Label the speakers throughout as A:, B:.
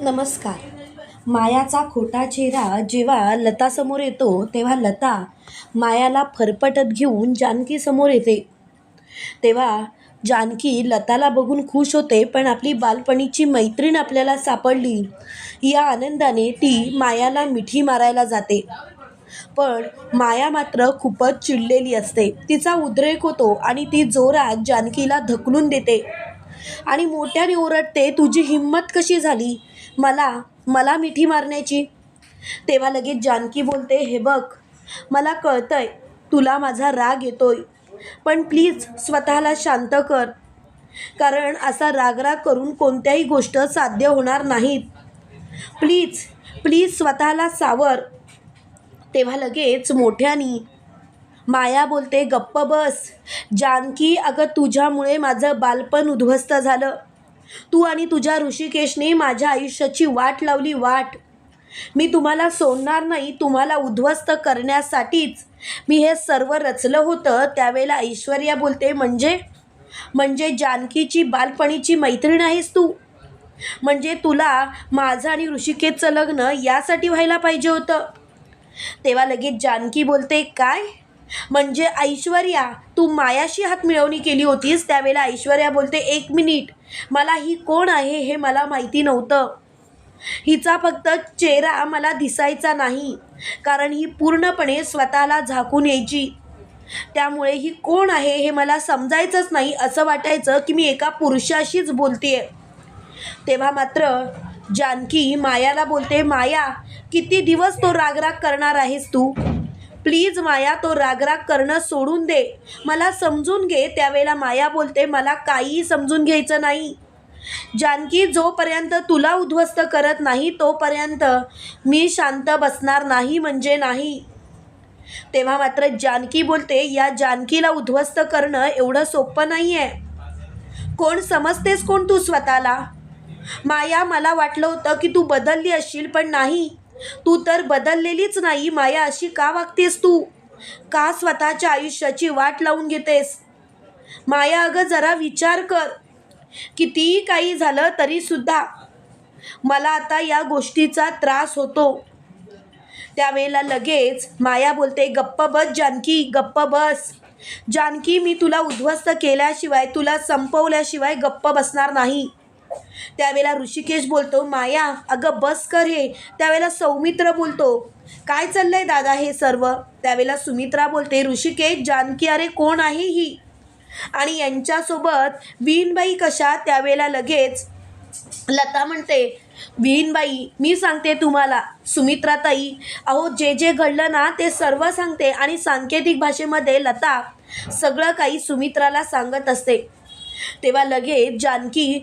A: नमस्कार. मायाचा खोटा चेहरा जेव्हा लतासमोर येतो तेव्हा लता मायाला फरफटत घेऊन जानकीसमोर येते. तेव्हा जानकी लताला बघून खुश होते पण आपली बालपणीची मैत्रीण आपल्याला सापडली. या आनंदाने ती मायाला मिठी मारायला जाते. पण माया मात्र खूपच चिडलेली असते. तिचा उद्रेक होतो आणि ती जोरात जानकीला धकलून देते. आणि मोठ्याने ओरडते तुझी हिंमत कशी झाली? मला मला मिठी मारण्याची. तेव्हा लगेच जानकी बोलते हे बघ मला कळतंय तुला माझा राग येतोय पण प्लीज स्वतःला शांत कर. कारण असा रागराग करून कोणत्याही गोष्ट साध्य होणार नाहीत. प्लीज प्लीज स्वतःला सावर. तेव्हा लगेच मोठ्यानी माया बोलते गप्प बस. जानकी अगं तुझ्यामुळे माझं बालपण उद्ध्वस्त झालं. तू आणि तुझ्या ऋषिकेशने माझ्या आयुष्याची वाट लावली वाट. मी तुम्हाला सोडणार नाही तुम्हाला उद्ध्वस्त करण्यासाठीच. मी हे सर्व रचलं होतं त्यावेळेला ऐश्वर्या बोलते म्हणजे? म्हणजे जानकीची बालपणीची मैत्रीण आहेस तू. म्हणजे तुला माझं आणि ऋषिकेशचं लग्न यासाठी व्हायला पाहिजे होतं. तेव्हा लगेच जानकी बोलते काय? म्हणजे ऐश्वर्या तू मायाशी हात मिळवणी केली होतीस? त्यावेळेला ऐश्वर्या बोलते एक मिनिट. मला ही कोण आहे हे मला माहिती नव्हतं. हिचा फक्त चेहरा मला दिसायचा नाही कारण ही पूर्णपणे स्वतःला झाकून यायची. त्यामुळे ही कोण आहे हे मला समजायचंच नाही असं वाटायचं की मी एका पुरुषाशीच बोलते तेव्हा मात्र जानकी मायाला बोलते माया किती दिवस तो रागराग करणार आहेस तू? प्लीज माया तो रागराग करणं सोडून दे. मला समजून घे त्यावेळेला माया बोलते मला काहीही समजून घ्यायचं नाही. जानकी जोपर्यंत तुला उद्ध्वस्त करत नाही तोपर्यंत मी शांत बसणार नाही म्हणजे नाही. तेव्हा मात्र जानकी बोलते या जानकीला उद्ध्वस्त करणं एवढं सोपं नाही आहे कोण समजतेस कोण तू स्वतःला? माया मला वाटलं होतं की तू बदलली असशील पण नाही. तू तर बदललेलीच नाही माया अशी का वागतेस तू? का स्वतःच्या आयुष्याची वाट लावून घेतेस? माया अगं जरा विचार कर. कितीही काही झालं तरीसुद्धा मला आता या गोष्टीचा त्रास होतो. त्यावेळेला लगेच माया बोलते गप्प बस जानकी गप्प बस. जानकी मी तुला उद्ध्वस्त केल्याशिवाय तुला संपवल्याशिवाय गप्प बसणार नाही. त्यावेळेला ऋषिकेश बोलतो माया अगं बस कर हे. त्यावेळेला सौमित्र बोलतो काय चाललंय दादा हे सर्व? त्यावेळेला सुमित्रा बोलते ऋषिकेश जानकी अरे कोण आहे ही? आणि यांच्यासोबत वीणबाई कशा? त्यावेळेला लगेच लता म्हणते विहीनबाई मी सांगते तुम्हाला सुमित्राताई अहो जे जे घडलं ना ते सर्व सांगते. आणि सांकेतिक भाषेमध्ये लता सगळं काही सुमित्राला सांगत असते. तेव्हा लगेच जानकी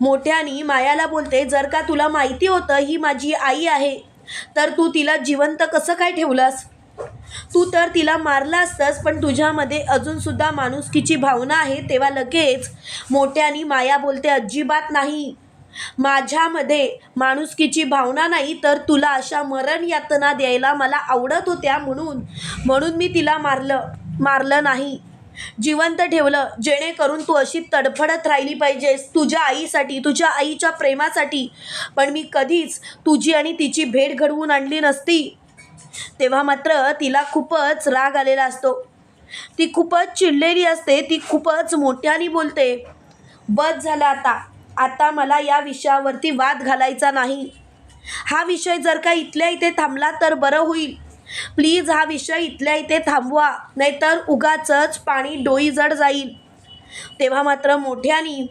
A: मोठ्यानी मायाला बोलते जर का तुला माहिती होतं ही माझी आई आहे तर तू तिला जिवंत कसं काय ठेवलंस? तू तर तिला मारलं असतंस पण तुझ्यामध्ये अजूनसुद्धा माणुसकीची भावना आहे तेव्हा लगेच मोठ्यानी माया बोलते अजिबात नाही. माझ्यामध्ये माणुसकीची भावना नाही तर तुला अशा मरण यातना द्यायला मला आवडत होत्या म्हणून म्हणून मी तिला मारलं मारलं नाही. जिवंत ठेवलं. जेणेकरून तू अशी तडफडत राहिली पाहिजेस. तुझ्या आईसाठी तुझ्या आईच्या प्रेमासाठी. पण मी कधीच तुझी आणि तिची भेट घडवून आणली नसती. तेव्हा मात्र तिला खूपच राग आलेला असतो. ती खूपच चिडलेली असते. ती खूपच मोठ्याने बोलते बस झालं आता. आता मला या विषयावरती वाद घालायचा नाही. हा विषय जर का इथल्या इथे थांबला तर बरं होईल. प्लीज हा विषय इथल्या इथे थांबवा नाहीतर उगाचच पाणी डोई जड जाईल. तेव्हा मात्र मोठ्यानी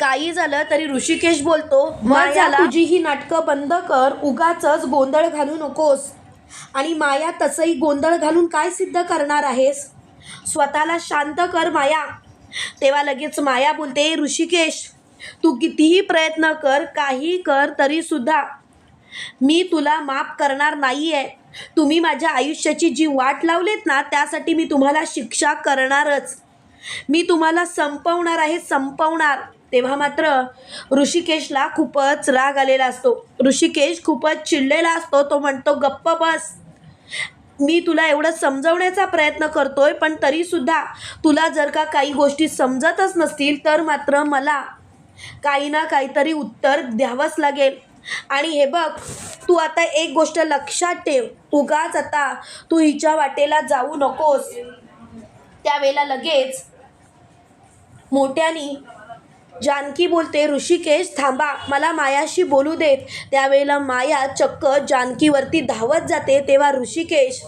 A: काही झालं तरी ऋषिकेश बोलतो माया तुझी ही नाटकं बंद कर उगाचच गोंधळ घालू नकोस. आणि माया तसंही गोंधळ घालून काय सिद्ध करणार आहेस? स्वतःला शांत कर माया. तेव्हा लगेच माया बोलते ऋषिकेश तू कितीही प्रयत्न कर काही कर तरीसुद्धा मी तुला माफ करणार नाही आहे तुम्ही माझ्या आयुष्याची जी वाट लावलीत ना त्यासाठी मी तुम्हाला शिक्षा करणारच. मी तुम्हाला संपवणार आहे संपवणार. तेव्हा मात्र ऋषिकेशला खूपच राग आलेला असतो. ऋषिकेश खूपच चिडलेला असतो तो म्हणतो गप्प बस. मी तुला एवढं समजवण्याचा प्रयत्न करतोय पण तरीसुद्धा तुला जर का काही गोष्टी समजतच नसतील तर मात्र मला काही ना काहीतरी उत्तर द्यावंच लागेल. आणि हे बघ तू आता एक गोष्ट लक्षात ठेव. उगाच आता तू हिच्या वाटेला जाऊ नकोस. त्यावेळेला लगेच मोठ्यानी जानकी बोलते ऋषिकेश थांबा मला मायाशी बोलू देत. त्यावेळेला माया चक्क जानकीवरती धावत जाते तेव्हा ऋषिकेश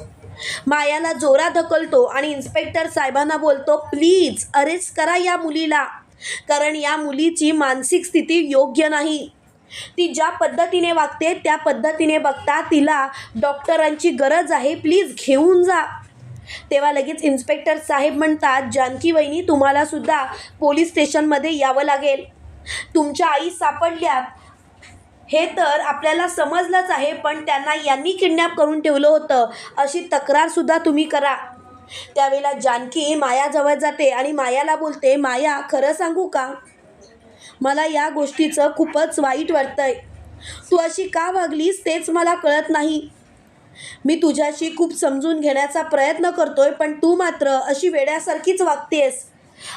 A: मायाला जोरा धकलतो आणि इन्स्पेक्टर साहेबांना बोलतो प्लीज अरेस्ट करा या मुलीला. कारण या मुलीची मानसिक स्थिती योग्य नाही. ती ज्या पद्धतीने वागते त्या पद्धतीने बघता तिला डॉक्टरांची गरज आहे. प्लीज घेऊन जा. तेव्हा लगेच इन्स्पेक्टर साहेब म्हणतात जानकी वहिनी तुम्हाला सुद्धा पोलीस स्टेशनमध्ये यावं लागेल. तुमच्या आई सापडल्या हे तर आपल्याला समजलंच आहे पण त्यांना यांनी किडनॅप करून ठेवलं होतं. अशी तक्रारसुद्धा तुम्ही करा. त्यावेळेला जानकी मायाजवळ जाते आणि मायाला बोलते माया खरं सांगू का? मला या गोष्टीचं खूपच वाईट वाटतंय. तू अशी का वागलीस तेच मला कळत नाही. मी तुझ्याशी खूप समजून घेण्याचा प्रयत्न करतोय पण तू मात्र अशी वेड्यासारखीच वागतेस.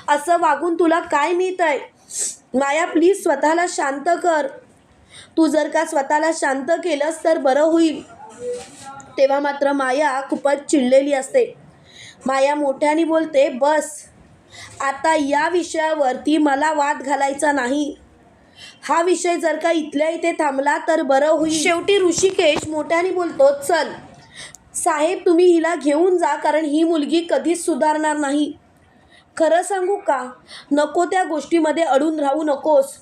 A: असं वागून तुला काय मिळतंय? माया प्लीज स्वतःला शांत कर. तू जर का स्वतःला शांत केलंस तर बरं होईल. तेव्हा मात्र माया खूपच चिडलेली असते. माया मोठ्याने बोलते बस आता या विषयावरती मला वाद घालायचा नाही. हा विषय जर का इथल्या इथे थांबला तर बरं होईल. शेवटी ऋषिकेश मोठ्याने बोलतो चल साहेब तुम्ही हिला घेऊन जा कारण ही मुलगी कधीच सुधारणार नाही. खरं सांगू का? नको त्या गोष्टीमध्ये अडून राहू नकोस.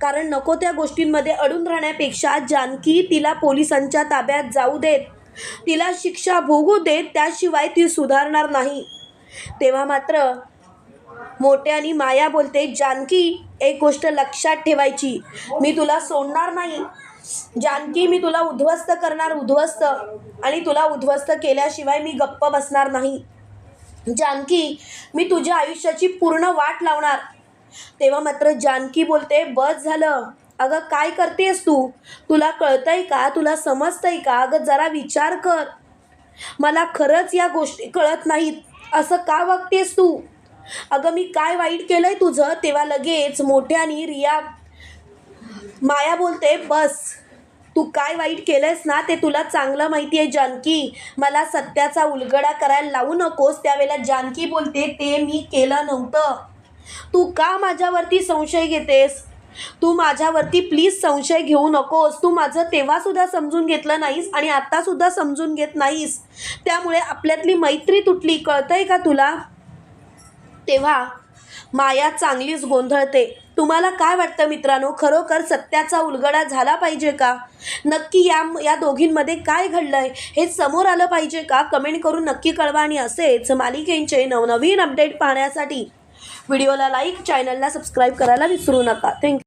A: कारण नको त्या गोष्टींमध्ये अडून राहण्यापेक्षा जानकी तिला पोलिसांच्या ताब्यात जाऊ देत. तिला शिक्षा भोगू देत त्याशिवाय ती सुधारणार नाही. तेव्हा मात्र मोठ्यानी माया बोलते जानकी एक गोष्ट लक्षात ठेवायची. मी तुला सोडणार नाही. जानकी मी तुला उद्ध्वस्त करणार उद्ध्वस्त. आणि तुला उद्ध्वस्त केल्याशिवाय मी गप्प बसणार नाही. जानकी मी तुझ्या आयुष्याची पूर्ण वाट लावणार. तेव्हा मात्र जानकी बोलते बस झालं. अगं काय करतेस तू? तुला कळतंय का? तुला समजतंय का? अगं जरा विचार कर. मला खरंच या गोष्टी कळत नाहीत. असं का वागतेस तू? अगं मी काय वाईट केलंय तुझं? तेव्हा लगेच मोठ्यानी रिया माया बोलते बस तू काय वाईट केलंयस ना ते तुला चांगलं माहिती आहे जानकी. मला सत्याचा उलगडा करायला लावू नकोस. त्यावेळेला जानकी बोलते ते मी केलं नव्हतं. तू का माझ्यावरती संशय घेतेस? तू माझ्यावरती प्लीज संशय घेऊ नकोस. तू माझं तेव्हासुद्धा समजून घेतलं नाहीस आणि आत्तासुद्धा समजून घेत नाहीस. त्यामुळे आपल्यातली मैत्री तुटली. कळतंय का तुला? तेव्हा माया चांगलीच गोंधळते. तुम्हाला काय वाटतं मित्रांनो? खरोखर सत्याचा उलगडा झाला पाहिजे का? नक्की या या दोघींमध्ये काय घडलं आहे हे समोर आलं पाहिजे का? कमेंट करून नक्की कळवा आणि असेच मालिकेंचे नवनवीन अपडेट पाहण्यासाठी व्हिडिओला लाईक चॅनलला सबस्क्राईब करायला विसरू नका. थँक्यू